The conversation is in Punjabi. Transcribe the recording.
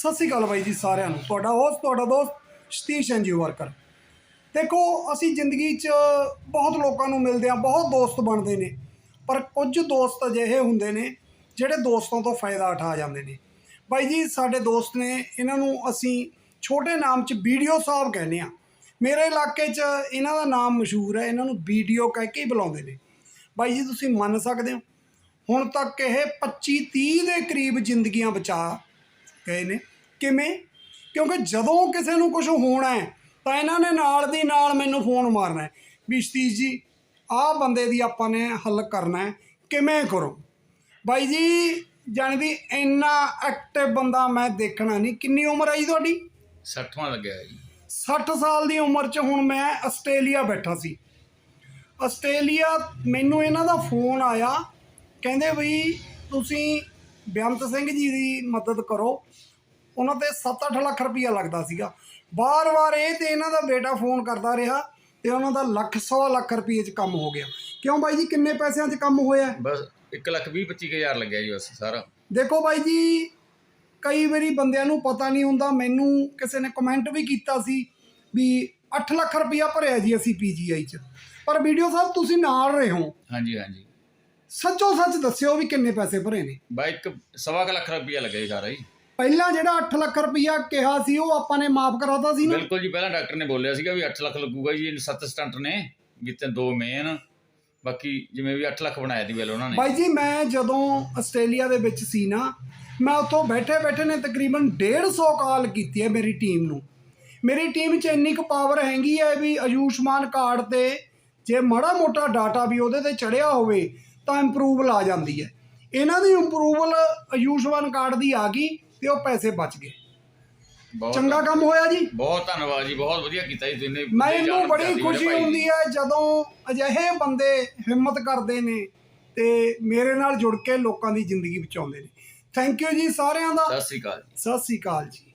ਸਤਿ ਸ਼੍ਰੀ ਅਕਾਲ ਬਾਈ ਜੀ ਸਾਰਿਆਂ ਨੂੰ। ਤੁਹਾਡਾ ਹੋਸਟ ਤੁਹਾਡਾ ਦੋਸਤ ਸਤੀਸ਼ ਐਨਜੀਓ ਵਰਕਰ। ਦੇਖੋ, ਅਸੀਂ ਜ਼ਿੰਦਗੀ 'ਚ ਬਹੁਤ ਲੋਕਾਂ ਨੂੰ ਮਿਲਦੇ ਹਾਂ, ਬਹੁਤ ਦੋਸਤ ਬਣਦੇ ਨੇ, ਪਰ ਕੁਝ ਦੋਸਤ ਅਜਿਹੇ ਹੁੰਦੇ ਨੇ ਜਿਹੜੇ ਦੋਸਤਾਂ ਤੋਂ ਫਾਇਦਾ ਉਠਾ ਜਾਂਦੇ ਨੇ। ਬਾਈ ਜੀ, ਸਾਡੇ ਦੋਸਤ ਨੇ, ਇਹਨਾਂ ਨੂੰ ਅਸੀਂ ਛੋਟੇ ਨਾਮ 'ਚ ਵੀਡੀਓ ਸਾਹਿਬ ਕਹਿੰਦੇ ਆ ਮੇਰੇ ਇਲਾਕੇ 'ਚ ਇਹਨਾਂ ਦਾ ਨਾਮ ਮਸ਼ਹੂਰ ਹੈ, ਇਹਨਾਂ ਨੂੰ ਵੀਡੀਓ ਕਹਿ ਕੇ ਹੀ ਬੁਲਾਉਂਦੇ ਨੇ। ਬਾਈ ਜੀ, ਤੁਸੀਂ ਮੰਨ ਸਕਦੇ ਹੋ, ਹੁਣ ਤੱਕ ਇਹ 25 30 ਦੇ ਕਰੀਬ ਜ਼ਿੰਦਗੀਆਂ ਬਚਾ ਗਏ ਨੇ। ਕਿਵੇਂ? ਕਿਉਂਕਿ ਜਦੋਂ ਕਿਸੇ ਨੂੰ ਕੁਝ ਹੋਣਾ ਹੈ ਤਾਂ ਇਹਨਾਂ ਨੇ ਨਾਲ ਦੀ ਨਾਲ ਮੈਨੂੰ ਫੋਨ ਮਾਰਨਾ ਹੈ। ਵੀ ਸਤੀਸ਼ ਜੀ ਆਹ ਬੰਦੇ ਦੀ ਆਪਾਂ ਨੇ ਹੱਲ ਕਰਨਾ ਹੈ। ਕਿਵੇਂ ਕਰੋ? ਬਾਈ ਜੀ ਜਾਣੀ ਦੀ ਇੰਨਾ ਐਕਟਿਵ ਬੰਦਾ ਮੈਂ ਦੇਖਣਾ ਨਹੀਂ। ਕਿੰਨੀ ਉਮਰ ਹੈ ਜੀ ਤੁਹਾਡੀ? 60ਵਾਂ ਲੱਗਿਆ ਜੀ। 60 ਸਾਲ ਦੀ ਉਮਰ 'ਚ ਹੁਣ ਮੈਂ ਆਸਟ੍ਰੇਲੀਆ ਬੈਠਾ ਸੀ। ਆਸਟ੍ਰੇਲੀਆ ਮੈਨੂੰ ਇਹਨਾਂ ਦਾ ਫੋਨ ਆਇਆ। ਕਹਿੰਦੇ ਵੀ ਤੁਸੀਂ ਬੇਅੰਤ ਸਿੰਘ ਜੀ ਦੀ ਮਦਦ ਕਰੋ। ਉਹਨਾਂ ਤੇ 7-8 ਲੱਖ ਰੁਪਈਆ ਲੱਗਦਾ ਸੀਗਾ। ਵਾਰ-ਵਾਰ ਇਹ ਤੇ ਇਹਨਾਂ ਦਾ ਬੇਟਾ ਫੋਨ ਕਰਦਾ ਰਿਹਾ ਤੇ ਉਹਨਾਂ ਦਾ ਲੱਖ ਸਵਾ ਲੱਖ ਰੁਪਏ 'ਚ ਕੰਮ ਹੋ ਗਿਆ। ਕਿਉਂ ਬਾਈ ਜੀ ਕਿੰਨੇ ਪੈਸਿਆਂ 'ਚ ਕੰਮ ਹੋਇਆ? ਬਸ 1 ਲੱਖ 20 25 ਹਜ਼ਾਰ ਲੱਗਿਆ ਜੀ ਬਸ ਸਾਰਾ। ਦੇਖੋ ਬਾਈ ਜੀ ਕਈ ਵਾਰੀ ਬੰਦਿਆਂ ਨੂੰ ਪਤਾ ਨਹੀਂ ਹੁੰਦਾ ਮੈਨੂੰ ਕਿਸੇ ਨੇ ਕਮੈਂਟ ਵੀ ਕੀਤਾ ਸੀ ਵੀ 8 ਲੱਖ ਰੁਪਇਆ ਭਰਿਆ ਜੀ ਅਸੀਂ ਪੀਜੀਆਈ 'ਚ। ਪਰ ਵੀਡੀਓ ਸਾਹਿਬ ਤੁਸੀਂ ਨਾਲ ਰਹੇ ਹੋ। ਹਾਂਜੀ ਹਾਂਜੀ। ਸੱਚੋ ਸੱਚ ਦੱਸਿਓ ਵੀ ਕਿੰਨੇ ਪੈਸੇ ਭਰੇ ਨੇ। ਬਾ ਇੱਕ ਸਵਾ ਕੁ ਲੱਖ ਰੁਪਇਆ ਲੱਗਿਆ ਜੀ ਪਹਿਲਾਂ ਜਿਹੜਾ 8 ਲੱਖ ਰੁਪਇਆ ਕਿਹਾ ਸੀ ਉਹ ਆਪਾਂ ਨੇ ਮਾਫ ਕਰਾਤਾ ਸੀ ਨਾ। ਬਿਲਕੁਲ ਜੀ ਪਹਿਲਾਂ ਡਾਕਟਰ ਨੇ ਬੋਲਿਆ ਸੀਗਾ ਵੀ 8 ਲੱਖ ਲੱਗੂਗਾ ਜੀ ਸੱਤ ਸਟੰਟ ਨੇ ਜਿੱਤੇ ਦੋ ਮੇਨ ਬਾਕੀ ਜਿਵੇਂ ਵੀ 8 ਲੱਖ ਬਣਾਇਆ ਦੀ ਬਿੱਲ ਉਹਨਾਂ ਨੇ। ਬਾਈ ਜੀ ਮੈਂ ਜਦੋਂ ਆਸਟ੍ਰੇਲੀਆ ਦੇ ਵਿੱਚ ਸੀ ਨਾ ਮੈਂ ਉੱਥੋਂ ਬੈਠੇ ਬੈਠੇ ਨੇ ਤਕਰੀਬਨ 150 ਕਾਲ ਕੀਤੀ ਹੈ ਮੇਰੀ ਟੀਮ ਨੂੰ। ਮੇਰੀ ਟੀਮ 'ਚ ਇੰਨੀ ਕੁ ਪਾਵਰ ਹੈਗੀ ਹੈ ਵੀ ਆਯੁਸ਼ਮਾਨ ਕਾਰਡ ਤੇ ਜੇ ਮਾੜਾ ਮੋਟਾ ਡਾਟਾ ਵੀ ਉਹਦੇ ਤੇ ਚੜਿਆ ਹੋਵੇ ਤਾਂ ਇੰਪਰੂਵਲ ਆ ਜਾਂਦੀ ਹੈ। ਇਹਨਾਂ ਦੀ ਇੰਪਰੂਵਲ ਆਯੁਸ਼ਮਾਨ ਕਾਰਡ ਦੀ ਆ ਗਈ ਤੇ ਉਹ ਪੈਸੇ ਬਚ ਗਏ। ਬਹੁਤ ਚੰਗਾ ਕੰਮ ਹੋਇਆ ਜੀ। ਬਹੁਤ ਧੰਨਵਾਦ ਜੀ ਬਹੁਤ ਵਧੀਆ ਕੀਤਾ ਜੀ ਤੁਸੀਂ ਨੇ ਮੈਨੂੰ ਬੜੀ ਖੁਸ਼ੀ ਹੁੰਦੀ ਹੈ ਜਦੋਂ ਅਜਿਹੇ ਬੰਦੇ ਹਿੰਮਤ ਕਰਦੇ ਨੇ ਤੇ ਮੇਰੇ ਨਾਲ ਜੁੜ ਕੇ ਲੋਕਾਂ ਦੀ ਜ਼ਿੰਦਗੀ ਬਚਾਉਂਦੇ ਨੇ। ਥੈਂਕ ਯੂ ਜੀ ਸਾਰਿਆਂ ਦਾ। ਸਤਿ ਸ੍ਰੀ ਅਕਾਲ। ਸਤਿ ਸ੍ਰੀ ਅਕਾਲ ਜੀ।